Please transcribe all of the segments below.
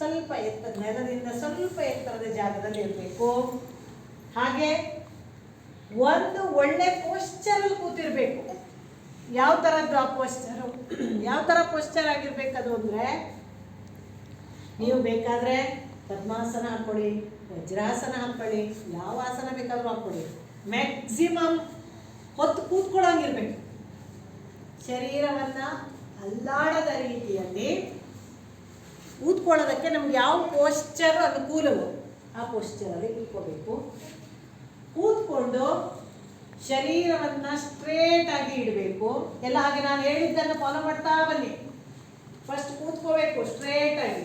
ಸ್ವಲ್ಪ ಎತ್ತ ನೆಲದಿಂದ ಸ್ವಲ್ಪ ಎತ್ತರದ ಜಾಗದಲ್ಲಿ ಇರಬೇಕು. ಹಾಗೆ ಒಂದು ಒಳ್ಳೆ ಪೋಶ್ಚರಲ್ಲಿ ಕೂತಿರ್ಬೇಕು. ಯಾವ ಥರದ್ದು ಆ ಪೋಶ್ಚರು ಯಾವ ಥರ ಪೋಶ್ಚರ್ ಆಗಿರ್ಬೇಕದು ಅಂದರೆ, ನೀವು ಬೇಕಾದರೆ ಪದ್ಮಾಸನ ಹಾಕ್ಕೊಳ್ಳಿ ವಜ್ರಾಸನ ಹಾಕ್ಕೊಳ್ಳಿ, ಯಾವ ಆಸನ ಬೇಕಾದರೂ ಹಾಕ್ಕೊಳ್ಳಿ ಮ್ಯಾಕ್ಸಿಮಮ್ ಹೊತ್ತು ಕೂತ್ಕೊಳ್ಳೋಂಗಿರ್ಬೇಕು ಶರೀರವನ್ನು ಅಲ್ಲಾಡದ ರೀತಿಯಲ್ಲಿ ಕೂತ್ಕೊಳ್ಳೋದಕ್ಕೆ ನಮ್ಗೆ ಯಾವ ಪೋಶ್ಚರ್ ಅನುಕೂಲವೋ ಆ ಪೋಶ್ಚರಲ್ಲಿ ಕೂತ್ಕೋಬೇಕು. ಕೂತ್ಕೊಂಡು ಶರೀರವನ್ನು ಸ್ಟ್ರೇಟ್ ಆಗಿ ಇಡಬೇಕು. ಎಲ್ಲ ಹಾಗೆ ನಾನು ಹೇಳಿದ್ದನ್ನು ಫಾಲೋ ಮಾಡ್ತಾ ಬನ್ನಿ. ಫಸ್ಟ್ ಕೂತ್ಕೋಬೇಕು ಸ್ಟ್ರೇಟ್ ಆಗಿ.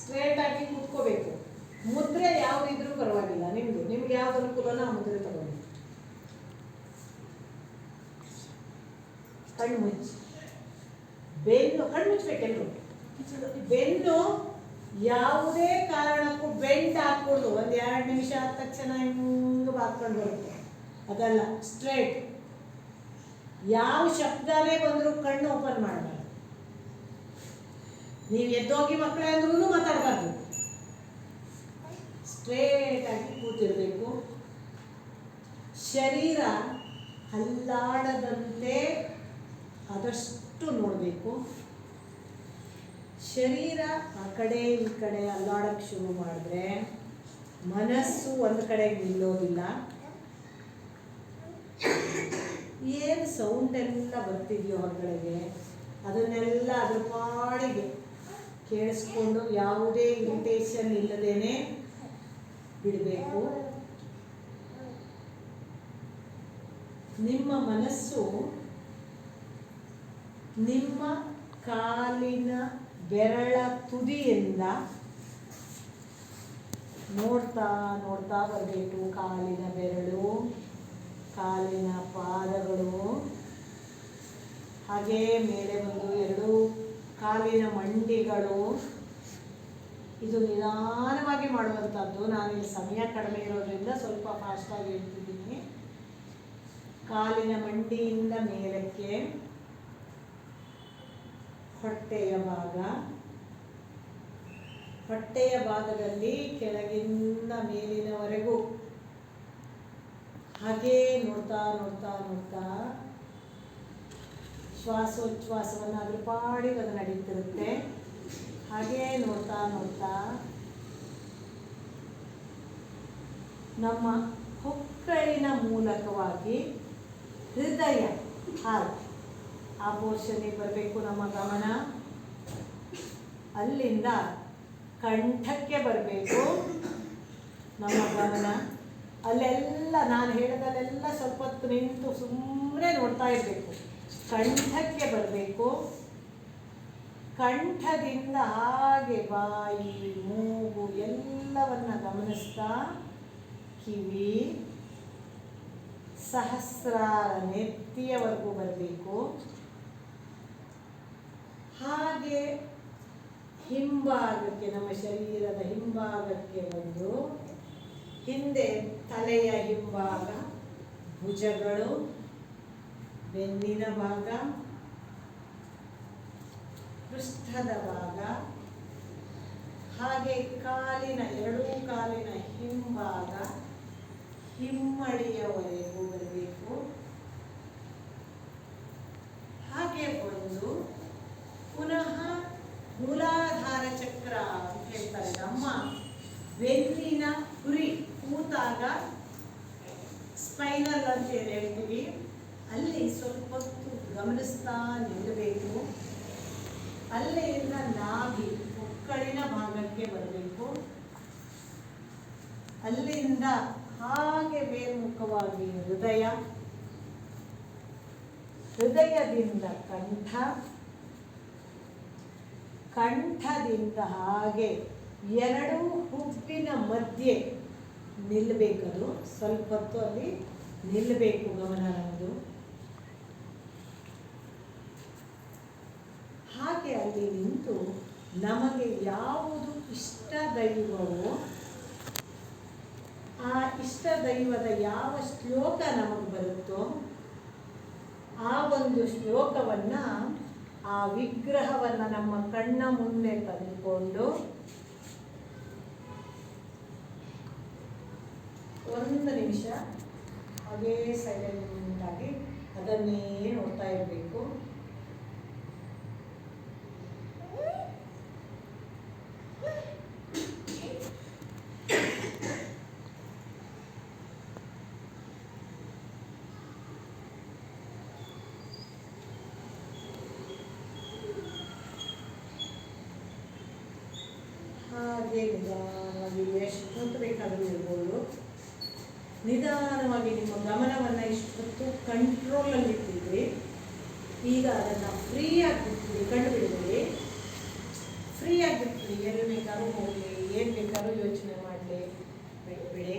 ಸ್ಟ್ರೇಟ್ ಆಗಿ ಕೂತ್ಕೋಬೇಕು. ಮುದ್ರೆ ಯಾವುದಿದ್ರೂ ಪರವಾಗಿಲ್ಲ. ನಿಮ್ದು, ನಿಮ್ಗೆ ಯಾವ್ದು ಅನುಕೂಲನೋ ಆ ಮುದ್ರೆ ತಗೊಳ್ಳಿ. ಕಣ್ಣು ಮುಚ್ಚಿ. ಬೆನ್ನು, ಕಣ್ಣು ಮುಚ್ಚಬೇಕೆಲ್ಲರೂ ಬೆನ್ನು ಯಾವುದೇ ಕಾರಣಕ್ಕೂ ಬೆಂಟ್ ಹಾಕ್ಕೊಂಡು ಒಂದು ಎರಡು ನಿಮಿಷ ಆದ ತಕ್ಷಣ ಹಿಂಗೆ ಬಾತ್ಕೊಂಡು ಬರುತ್ತೆ. ಅದಲ್ಲ ಸ್ಟ್ರೇಟ್ ಯಾವ ಶಬ್ದನೇ ಬಂದರೂ ಕಣ್ಣು ಓಪನ್ ಮಾಡಬಾರ್ದು. ನೀವು ಎದ್ದೋಗಿ ಮಕ್ಕಳೇ ಅಂದ್ರೂ ಮಾತಾಡಬಾರ್ದು. ಸ್ಟ್ರೇಟ್ ಆಗಿ ಕೂತಿರಬೇಕು. ಶರೀರ ಅಲ್ಲಾಡದಂತೆ ಆದಷ್ಟು ನೋಡಬೇಕು. ಶರೀರ ಆ ಕಡೆ ಈ ಕಡೆ ಅಲ್ಲಾಡಕ್ಕೆ ಶುರು ಮಾಡಿದ್ರೆ ಮನಸ್ಸು ಒಂದು ಕಡೆ ನಿಲ್ಲೋದಿಲ್ಲ. ಏನು ಸೌಂಡ್ ಎಲ್ಲ ಬರ್ತಿದೆಯೋ ಹೊರಗಡೆಗೆ, ಅದನ್ನೆಲ್ಲ ಅದ್ರ ಪಾಡಿಗೆ ಕೇಳಿಸ್ಕೊಂಡು ಯಾವುದೇ ಇರಿಟೇಷನ್ ಇಲ್ಲದೇನೆ ಬಿಡಬೇಕು. ನಿಮ್ಮ ಮನಸ್ಸು ನಿಮ್ಮ ಕಾಲಿನ ಬೆರಳ ತುದಿಯಿಂದ ನೋಡ್ತಾ ನೋಡ್ತಾ ಬರಬೇಕು. ಕಾಲಿನ ಬೆರಳು, ಕಾಲಿನ ಪಾದಗಳು. ಹಾಗೇ ಮೇಲೆ ಬಂದು ಎರಡು ಕಾಲಿನ ಮಂಡಿಗಳು. ಇದು ನಿಧಾನವಾಗಿ ಮಾಡುವಂಥದ್ದು. ನಾನಿಲ್ಲಿ ಸಮಯ ಕಡಿಮೆ ಇರೋದ್ರಿಂದ ಸ್ವಲ್ಪ ಫಾಸ್ಟಾಗಿ ಹೇಳ್ತಿದ್ದೀನಿ. ಕಾಲಿನ ಮಂಡಿಯಿಂದ ಮೇಲಕ್ಕೆ ಹೊಟ್ಟೆಯ ಭಾಗ. ಹೊಟ್ಟೆಯ ಭಾಗದಲ್ಲಿ ಕೆಳಗಿಂದ ಮೇಲಿನವರೆಗೂ. ಹಾಗೇ ನೋಡ್ತಾ ನೋಡ್ತಾ ನೋಡ್ತಾ ಶ್ವಾಸೋಚ್ಛ್ವಾಸವನ್ನು ಅದ್ರ ಪಾಡಿಗೆ ಅದು ನಡೀತಿರುತ್ತೆ. ಹಾಗೇ ನೋಡ್ತಾ ನೋಡ್ತಾ ನಮ್ಮ ಹೊಕ್ಕಳಿನ ಮೂಲಕವಾಗಿ ಹೃದಯ, ಹಾರ್ಟ್ ಆ ಪೋರ್ಷನ್ಗೆ ಬರಬೇಕು ನಮ್ಮ ಗಮನ. ಅಲ್ಲಿಂದ ಕಂಠಕ್ಕೆ ಬರಬೇಕು ನಮ್ಮ ಗಮನ. ಅಲ್ಲೆಲ್ಲ ನಾನು ಹೇಳಿದಲ್ಲೆಲ್ಲ ಸ್ವಲ್ಪ ಹೊತ್ತು ನಿಂತು ಸುಮ್ಮನೆ ನೋಡ್ತಾ ಇರಬೇಕು. ಕಂಠಕ್ಕೆ ಬರಬೇಕು. ಕಂಠದಿಂದ ಹಾಗೆ ಬಾಯಿ, ಮೂಗು ಎಲ್ಲವನ್ನ ಗಮನಿಸ್ತಾ ಕಿವಿ ಸಹಸ್ರಾರ ನೆತ್ತಿಯವರೆಗೂ ಬರಬೇಕು. ಹಾಗೆ ಹಿಂಭಾಗಕ್ಕೆ, ನಮ್ಮ ಶರೀರದ ಹಿಂಭಾಗಕ್ಕೆ ಬಂದು ಹಿಂದೆ ತಲೆಯ ಹಿಂಭಾಗ, ಭುಜಗಳು, ಬೆನ್ನಿನ ಭಾಗ, ಪೃಷ್ಠದ ಭಾಗ, ಹಾಗೆ ಕಾಲಿನ, ಎರಡೂ ಕಾಲಿನ ಹಿಂಭಾಗ ಹಿಮ್ಮಡಿಯವರೆಗೂ ಬರಬೇಕು ಹಾಗೆ ಬಂದು ಪುನಃ ಮೂಲಾಧಾರ ಚಕ್ರ ಅಂತ ಹೇಳ್ತಾರೆ ನಮ್ಮ ಬೆನ್ನಿನ ಕುರಿ ಕೂತಾಗ ಸ್ಪೈನಲ್ ಅಂತ ಏನ್ ಹೇಳ್ತೀವಿ ಅಲ್ಲಿ ಸ್ವಲ್ಪ ಹೊತ್ತು ಗಮನಿಸ್ತಾ ನಿಲ್ಲಬೇಕು ಅಲ್ಲಿಂದ ನಾಭಿ ಒಕ್ಕಳಿನ ಭಾಗಕ್ಕೆ ಬರಬೇಕು. ಅಲ್ಲಿಂದ ಹಾಗೆ ಮೇಲ್ಮುಖವಾಗಿ ಹೃದಯ, ಹೃದಯದಿಂದ ಕಂಠ, ಕಂಠದಿಂದ ಹಾಗೆ ಎರಡು ಹುಬ್ಬಿನ ಮಧ್ಯೆ ನಿಲ್ಲಬೇಕದು ಸ್ವಲ್ಪ ಹೊತ್ತು ಅಲ್ಲಿ ನಿಲ್ಲಬೇಕು ಗಮನ ನಮ್ಮದು ಹಾಗೆ ಅಲ್ಲಿ ನಿಂತು ನಮಗೆ ಯಾವುದು ಇಷ್ಟ ದೈವವೋ, ಆ ಇಷ್ಟ ದೈವದ ಯಾವ ಶ್ಲೋಕ ನಮಗೆ ಬರುತ್ತೋ, ಆ ಒಂದು ಶ್ಲೋಕವನ್ನು, ಆ ವಿಗ್ರಹವನ್ನು ನಮ್ಮ ಕಣ್ಣ ಮುಂದೆ ತಂದುಕೊಂಡು, ಒಂದು ನಿಮಿಷ, ಹಾಗೇ ಸೈಲೆಂಟ್ ಆಗಿ ಅದನ್ನೇ ನೋಡ್ತಾ ಇರಬೇಕು ಹಾಗೆ ನಿಧಾನವಾಗಿ ಎಷ್ಟು ಹೊತ್ತು ಬೇಕಾದರೂ ಇರ್ಬೋದು. ನಿಧಾನವಾಗಿ ನಿಮ್ಮ ಗಮನವನ್ನು ಇಷ್ಟೊತ್ತು ಕಂಟ್ರೋಲಲ್ಲಿ ಇಟ್ಟಿದ್ರಿ. ಈಗ ಅದನ್ನು ಫ್ರೀಯಾಗಿ ಬಿಡ್ತೀವಿ ಕಂಡು ಫ್ರೀ ಫ್ರೀಯಾಗಿ ಬಿಡ್ತೀವಿ ಎಲ್ಲಿ ಬೇಕಾದ್ರೂ ಹೋಗಲಿ, ಏನು ಬೇಕಾದ್ರೂ ಯೋಚನೆ ಮಾಡಲಿ, ಬಿಡಿ.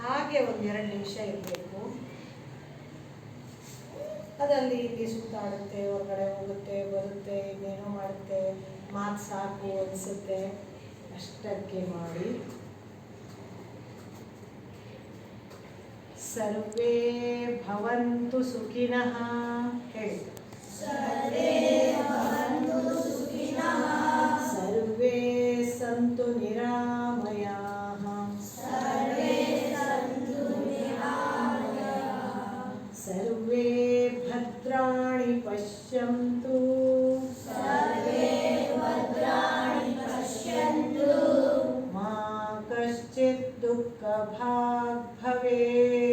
ಹಾಗೆ ಒಂದು ಎರಡು ನಿಮಿಷ ಇರಬೇಕು. ಅದಲ್ಲಿ ಇಲ್ಲಿ ಸುತ್ತಾಡುತ್ತೆ ಹೊರಗಡೆ ಹೋಗುತ್ತೆ ಬರುತ್ತೆ ಇನ್ನೇನೋ ಮಾಡುತ್ತೆ ಮಾತು ಸಾಕು ಅನಿಸುತ್ತೆ. ಅಷ್ಟಕ್ಕೆ ಮಾಡಿ. ಸರ್ವೇ ಭವಂತು ಸುಖಿನಃ ಹೇಳಿ. ಸರ್ವೇ ಸಂತು ನಿರಾಮಯಾಃ कश्चित् दुःखभाग् भवेत्।